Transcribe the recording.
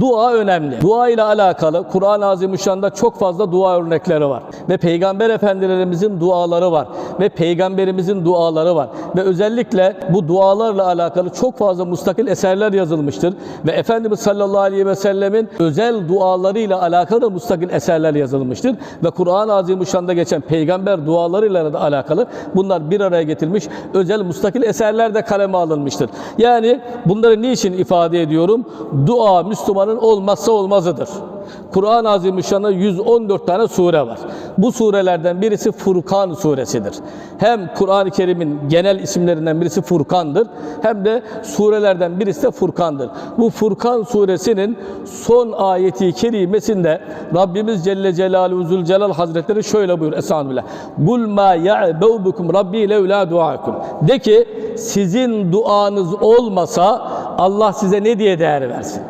Dua önemli. Dua ile alakalı Kur'an-ı Azimüşşan'da çok fazla dua örnekleri var. Ve Peygamber Efendilerimizin duaları var. Ve Peygamberimizin duaları var. Ve özellikle bu dualarla alakalı çok fazla mustakil eserler yazılmıştır. Ve Efendimiz sallallahu aleyhi ve sellemin özel dualarıyla alakalı da mustakil eserler yazılmıştır. Ve Kur'an-ı Azimüşşan'da geçen peygamber dualarıyla da alakalı bunlar bir araya getirilmiş özel mustakil eserler de kaleme alınmıştır. Yani bunları niçin ifade ediyorum? Dua Müslümanın olmazsa olmazıdır. Kur'an-ı Azimüşşan'da 114 tane sure var. Bu surelerden birisi Furkan suresidir. Hem Kur'an-ı Kerim'in genel isimlerinden birisi Furkan'dır hem de surelerden birisi de Furkan'dır. Bu Furkan suresinin son ayeti kerimesinde Rabbimiz Celle Celaluhu Zülcelal Hazretleri şöyle buyur Estağfirullah. Kul ma ya'beu bikum Rabbi levla duakum. De ki sizin duanız olmasa Allah size ne diye değer versin?